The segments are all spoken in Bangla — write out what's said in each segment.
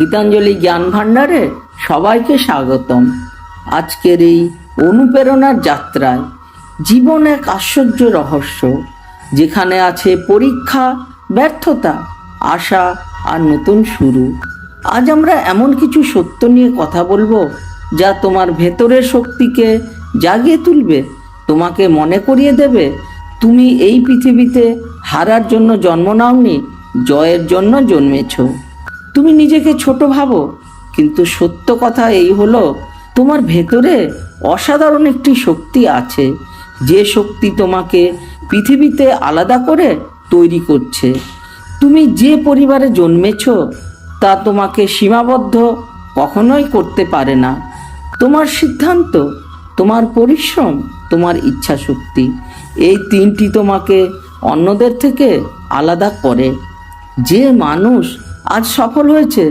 গীতাঞ্জলি জ্ঞান ভাণ্ডারে সবাইকে স্বাগতম। আজকের এই অনুপ্রেরণার যাত্রায় জীবন এক আশ্চর্য রহস্য, যেখানে আছে পরীক্ষা, ব্যর্থতা, আশা আর নতুন শুরু। আজ আমরা এমন কিছু সত্য নিয়ে কথা বলব যা তোমার ভেতরের শক্তিকে জাগিয়ে তুলবে, তোমাকে মনে করিয়ে দেবে, তুমি এই পৃথিবীতে হারার জন্য জন্ম নাওনি, জয়ের জন্য জন্মেছো। তুমি নিজেকে ছোট ভাবো, কিন্তু সত্য কথা এই হলো, তোমার ভেতরে অসাধারণ একটি শক্তি আছে। যে শক্তি তোমাকে পৃথিবীতে আলাদা করে তৈরি করছে। তুমি যে পরিবারে জন্মেছ, তা তোমাকে সীমাবদ্ধ কখনোই করতে পারে না। তোমার সিদ্ধান্ত, তোমার পরিশ্রম, তোমার ইচ্ছা শক্তি এই তিনটি তোমাকে অন্যদের থেকে আলাদা করে। যে মানুষ আজ সফল হয়েছে।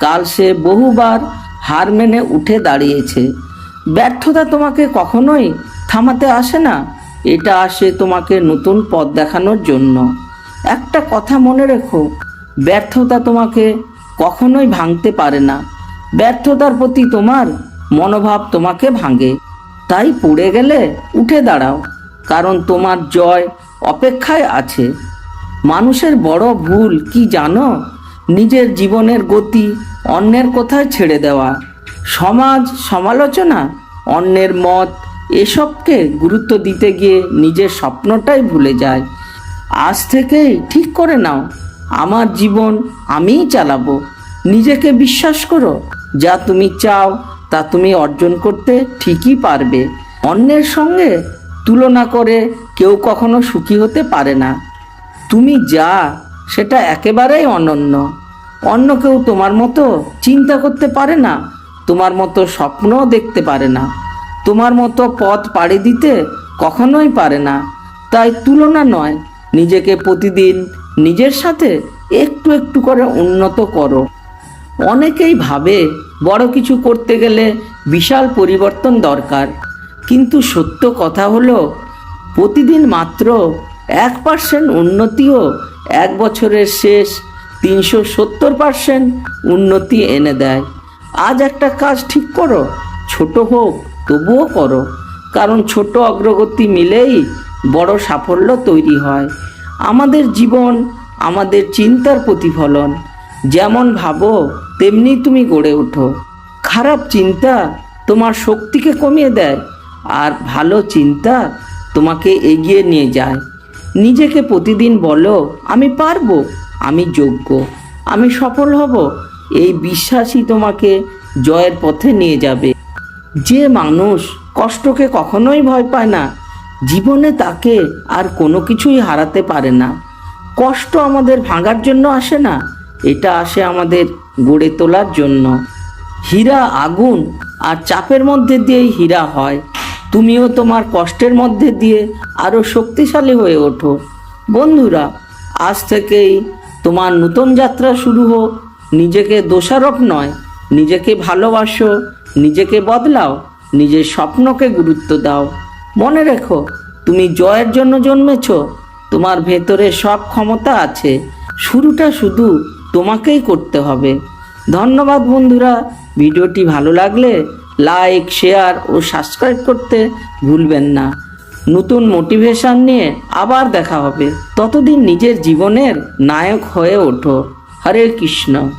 কাল সে বহুবার হার মেনে উঠে দাঁড়িয়েছে। ব্যর্থতা তোমাকে কখনোই থামাতে আসে না। এটা আসে তোমাকে নতুন পথ দেখানোর জন্য। একটা কথা মনে রেখো, ব্যর্থতা তোমাকে কখনোই ভাঙতে পারে না। ব্যর্থতার প্রতি তোমার মনোভাব তোমাকে ভাঙে। তাই পড়ে গেলে উঠে দাঁড়াও, কারণ তোমার জয় অপেক্ষায় আছে। মানুষের বড় ভুল কি জানো? নিজের জীবনের গতি অন্যের কোথায় ছেড়ে দেওয়া। সমাজ সমালোচনা, অন্যের মত, এসবকে গুরুত্ব দিতে গিয়ে নিজের স্বপ্নটাই ভুলে যায়। আজ থেকেই ঠিক করে নাও, আমার জীবন আমিই চালাবো। নিজেকে বিশ্বাস করো, যা তুমি চাও, তা তুমি অর্জন করতে ঠিকই পারবে। অন্যের সঙ্গে তুলনা করে কেউ কখনো সুখী হতে পারে না। তুমি যা সেটা একেবারেই অনন্য। অন্য কেউ তোমার মতো চিন্তা করতে পারে না, তোমার মতো স্বপ্নও দেখতে পারে না, তোমার মতো পথ পাড়ি দিতে কখনোই পারে না। তাই তুলনা নয়, নিজেকে প্রতিদিন নিজের সাথে একটু একটু করে উন্নত করো। অনেকেই ভাবে বড় কিছু করতে গেলে বিশাল পরিবর্তন দরকার, কিন্তু সত্য কথা হলো, প্রতিদিন মাত্র এক পার্সেন্ট উন্নতিও এক বছরের শেষ তিনশো সত্তর পার্সেন্ট উন্নতি এনে দেয়। আজ একটা কাজ ঠিক করো, ছোট হোক, তবুও করো। কারণ ছোট অগ্রগতি মিলেই বড় সাফল্য তৈরি হয়। আমাদের জীবন, আমাদের চিন্তার প্রতিফলন, যেমন ভাবো, তেমনি তুমি গড়ে ওঠো। খারাপ চিন্তা তোমার শক্তিকে কমিয়ে দেয়, আর ভালো চিন্তা তোমাকে এগিয়ে নিয়ে যায়। নিজেকে প্রতিদিন বলো, আমি পারব, আমি যোগ্য, আমি সফল হব। এই বিশ্বাসই তোমাকে জয়ের পথে নিয়ে যাবে। যে মানুষ কষ্টকে কখনোই ভয় পায় না, জীবনে তাকে আর কোনো কিছুই হারাতে পারে না। কষ্ট আমাদের ভাঙার জন্য আসে না, এটা আসে আমাদের গড়ে তোলার জন্য। হীরা আগুন আর চাপের মধ্যে দিয়েই হীরা হয়। তুমিও তোমার কষ্টের মধ্যে দিয়ে আরও শক্তিশালী হয়ে ওঠো। বন্ধুরা, আজ থেকেই তোমার নতুন যাত্রা শুরু হোক। নিজেকে দোষারোপ নয়, নিজেকে ভালোবাসো, নিজেকে বদলাও, নিজের স্বপ্নকে গুরুত্ব দাও। মনে রেখো, তুমি জয়ের জন্য জন্মেছ, তোমার ভেতরে সব ক্ষমতা আছে। শুরুটা শুধু তোমাকেই করতে হবে। ধন্যবাদ বন্ধুরা, ভিডিওটি ভালো লাগলে লাইক শেয়ার ও সাবস্ক্রাইব করতে ভুলবেন না। নতুন মোটিভেশন নিয়ে আবার দেখা হবে। ততদিন নিজের জীবনের নায়ক হয়ে ওঠো। হরে কৃষ্ণ।